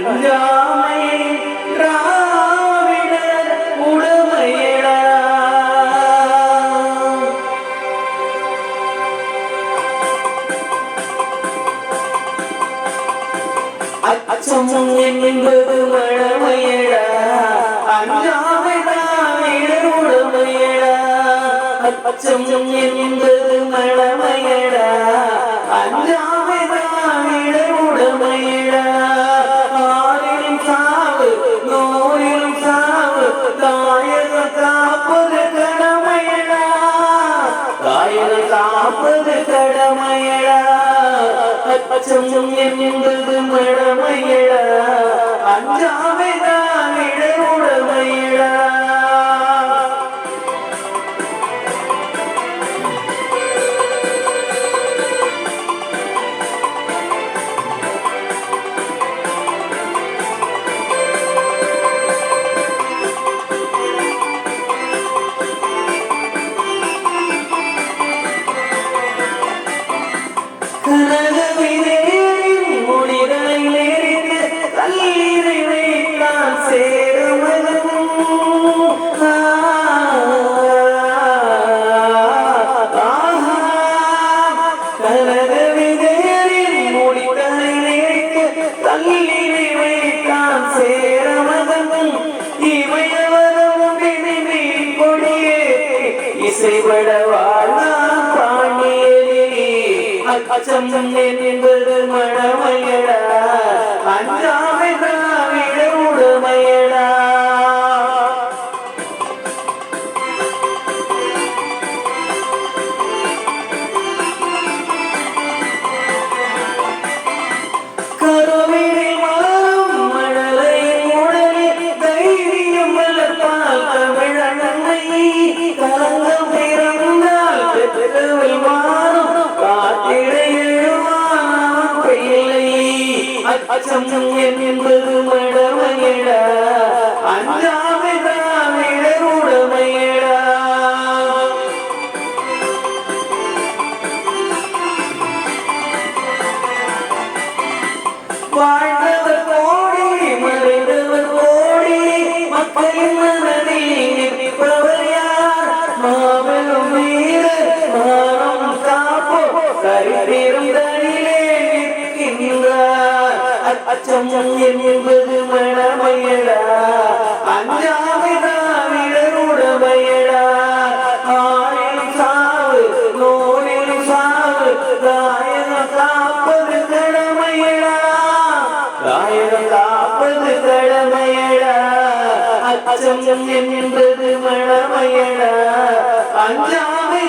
அஞ்சாமையை திராவிடர் உடமையிட அச்சம் என்பது மழமையிட அஞ்சாமை திராவிடர் உடமையிட. அச்சம் என்பது மழமையிட அஞ்சா கடமையடா அச்சம் என்பது மழமையடா அஞ்சாமைதான் இடமுடமையடா இசைபட வாழ்ந்தான் பாண்டியனே அச்சம் என்பது அஞ்சாமை திராவிட உடமையடா அச்சம் என்பது மடமையடா அஞ்சாமை திராவிட வாழ்ந்தவர் கோடி மறைந்தவர் கோடி மக்களின் அச்சம் என்பது மனமையடா அஞ்சாமை தாவிடர் உடமையடா சாவு நோயில் சாவு தாயக காப்பது கடமையடா. தாயக காப்பது கடமையடா. அச்சம் என்பது மழமையடா அஞ்சாமை